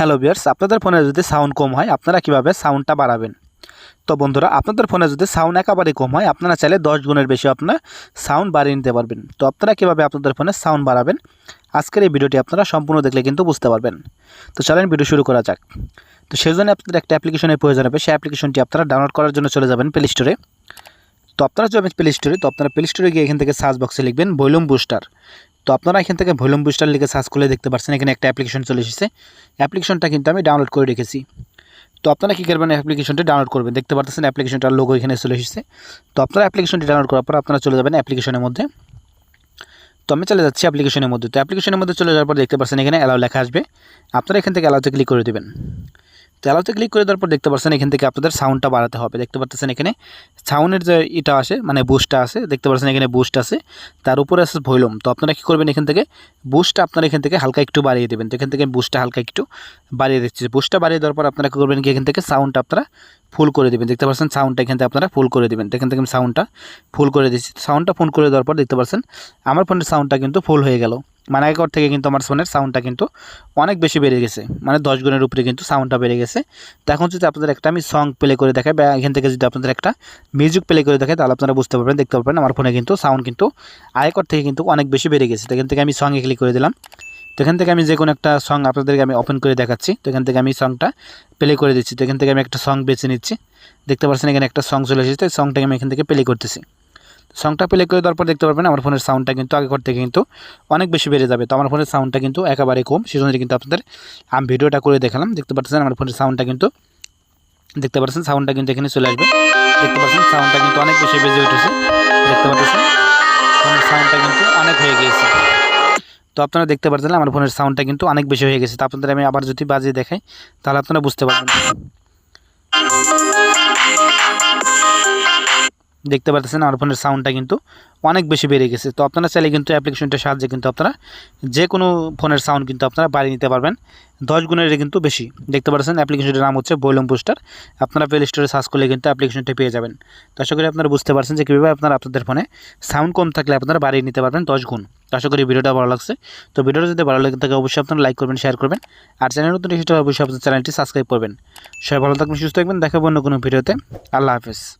Hello বিয়ার্স আপনাদের ফোনে যদি সাউন্ড কম হয়, আপনারা কীভাবে সাউন্ডটা বাড়াবেন? তো বন্ধুরা, আপনাদের ফোনে যদি সাউন্ড একেবারে কম হয়, আপনারা চাইলে দশ গুণের বেশি আপনারা সাউন্ড বাড়িয়ে নিতে পারবেন। তো আপনারা কীভাবে আপনাদের ফোনে সাউন্ড বাড়াবেন? আজকের এই ভিডিওটি আপনারা সম্পূর্ণ দেখলে কিন্তু বুঝতে পারবেন। তো চলেন ভিডিও শুরু করা যাক। তো সেই জন্য আপনাদের একটা অ্যাপ্লিকেশনের প্রয়োজন হবে, সেই অ্যাপ্লিকেশনটি আপনারা ডাউনলোড করার জন্য চলে যাবেন প্লে স্টোরে তো আপনারা যাবেন প্লে স্টোরে তো আপনারা প্লে স্টোরে গিয়ে এখান থেকে সার্চ বক্সে লিখবেন ভলিউম বুস্টার তো আপনারা এখান থেকে ভলিউম বুস্টার লিখে সার্চ করলে দেখতে পাচ্ছেন এখানে একটা অ্যাপ্লিকেশন চলে এসেছে। অ্যাপ্লিকেশনটা কিন্তু আমি ডাউনলোড করে রেখেছি। তো আপনারা কী করবেন অ্যাপ্লিকেশনটি ডাউনলোড করবেন। দেখতে পাচ্ছেন অ্যাপ্লিকেশনটার লোগো এখানে চলে এসেছে। তো আপনারা অ্যাপ্লিকেশনটি ডাউনলোড করার পর আপনারা চলে যাবেন অ্যাপ্লিকেশনের মধ্যে। তো আমি চলে যাচ্ছি অ্যাপ্লিকেশনের মধ্যে। তো অ্যাপ্লিকেশনের মধ্যে চলে যাওয়ার পর দেখতে পাচ্ছেন এখানে অ্যালাউ লেখা আসবে। আপনারা এখান থেকে অ্যালাউতে ক্লিক করে দেবেন। তো অ্যালাউতে ক্লিক করে দেওয়ার পর দেখতে পাচ্ছেন এখান থেকে আপনাদের সাউন্ডটা বাড়াতে হবে। দেখতে পাচ্ছেন এখানে সাউন্ডের যে এটা আসে মানে বুস্টটা আছে দেখতে পাচ্ছেন এখানে বুস্ট আছে তার উপরে আছে ভলিউম তো আপনারা কী করবেন এখান থেকে বুস্টটা আপনারা এখান থেকে হালকা একটু বাড়িয়ে দেবেন। তো এখান থেকে বুস্টটা হালকা একটু বাড়িয়ে দিচ্ছি। বুস্টটা বাড়িয়ে দেওয়ার পর আপনারা কী করবেন কি, এখান থেকে সাউন্ডটা আপনারা ফুল করে দেবেন। দেখতে পাচ্ছেন সাউন্ডটা এখান থেকে আপনারা ফুল করে দেবেন। এখান থেকে আমি সাউন্ডটা ফুল করে দিচ্ছি। সাউন্ডটা ফুল করে দেওয়ার পর দেখতে পাচ্ছেন, আমার ফোনের সাউন্ডটা কিন্তু ফুল হয়ে গেল। মানে আগের থেকে কিন্তু আমার ফোনের সাউন্ডটা কিন্তু অনেক বেশি বেড়ে গেছে। মানে দশ গুণের উপরে কিন্তু সাউন্ডটা বেড়ে গেছে। তো এখন যদি আপনাদের একটা আমি সং প্লে করে দেখাই, বা এখান থেকে যদি আপনাদের একটা মিউজিক প্লে করে দেখাই, তাহলে আপনারা বুঝতে পারবেন, দেখতে পারবেন আমার ফোনে কিন্তু সাউন্ড কিন্তু আগের থেকে কিন্তু অনেক বেশি বেড়ে গেছে। তো এখান থেকে আমি সঙ্গে ক্লিক করে দিলাম। এখান থেকে আমি যে কোনো একটা সং আপনাদেরকে আমি ওপেন করে দেখাচ্ছি। তো এখান থেকে আমি সংটা প্লে করে দিচ্ছি। তো এখান থেকে আমি একটা সং বেছে নিচ্ছি। দেখতে পাচ্ছেন এখানে একটা সং চলে এসেছে। তো সংটাকে আমি এখান থেকে প্লে করতেছি। সংটা প্লে করে দেওয়ার পর দেখতে পারবেন আমার ফোনের সাউন্ডটা কিন্তু আগে করতে কিন্তু অনেক বেশি বেড়ে যাবে। তো আমার ফোনের সাউন্ডটা কিন্তু একেবারে কম। সেজন্য কিন্তু আপনাদের আমি ভিডিওটা করে দেখালাম। দেখতে পাচ্ছেন আমার ফোনের সাউন্ডটা কিন্তু দেখতে পাচ্ছেন সাউন্ডটা কিন্তু এখানে চলে আসবে। দেখতে পাচ্ছেন সাউন্ডটা কিন্তু অনেক বেশি বেজে উঠেছে। দেখতে পাচ্ছেন? ফোনের সাউন্ডটা কিন্তু অনেক হয়ে গিয়েছে। তো আপনারা দেখতে পারতেন আমার ফোনের সাউন্ডটা কিন্তু অনেক বেশি হয়ে গেছে। তো আপনাদের আমি আবার যদি বাজিয়ে দেখাই, তাহলে আপনারা বুঝতে পারবেন। দেখতে পাচ্ছেন আমার ফোনের সাউন্ডটা কিন্তু অনেক বেশি বেড়ে গেছে। তো আপনারা চাইলে কিন্তু অ্যাপ্লিকেশনটার সাহায্যে কিন্তু আপনারা যে কোনো ফোনের সাউন্ড কিন্তু আপনারা বাড়িয়ে নিতে পারবেন। দশ গুণের কিন্তু বেশি। দেখতে পাচ্ছেন অ্যাপ্লিকেশনটির নাম হচ্ছে বয়লম পোস্টার আপনারা প্লে স্টোরে সার্চ করলে কিন্তু অ্যাপ্লিকেশনটি পেয়ে যাবেন। তো আশা করি আপনারা বুঝতে পারছেন যে কীভাবে আপনারা আপনাদের ফোনে সাউন্ড কম থাকলে আপনারা বাড়িয়ে নিতে পারবেন দশ গুণ। তো আশা করি ভিডিওটা ভালো লাগছে। তো ভিডিওটা যদি ভালো লাগে থাকে অবশ্যই আপনারা লাইক করবেন শেয়ার করবেন। আর চ্যানেল নতুন অবশ্যই আপনাদের চ্যানেলটি সাবস্ক্রাইব করবেন। সবাই ভালো থাকবেন, সুস্থ থাকবেন। দেখাবো অন্য কোনো ভিডিওতে। আল্লাহ হাফেজ।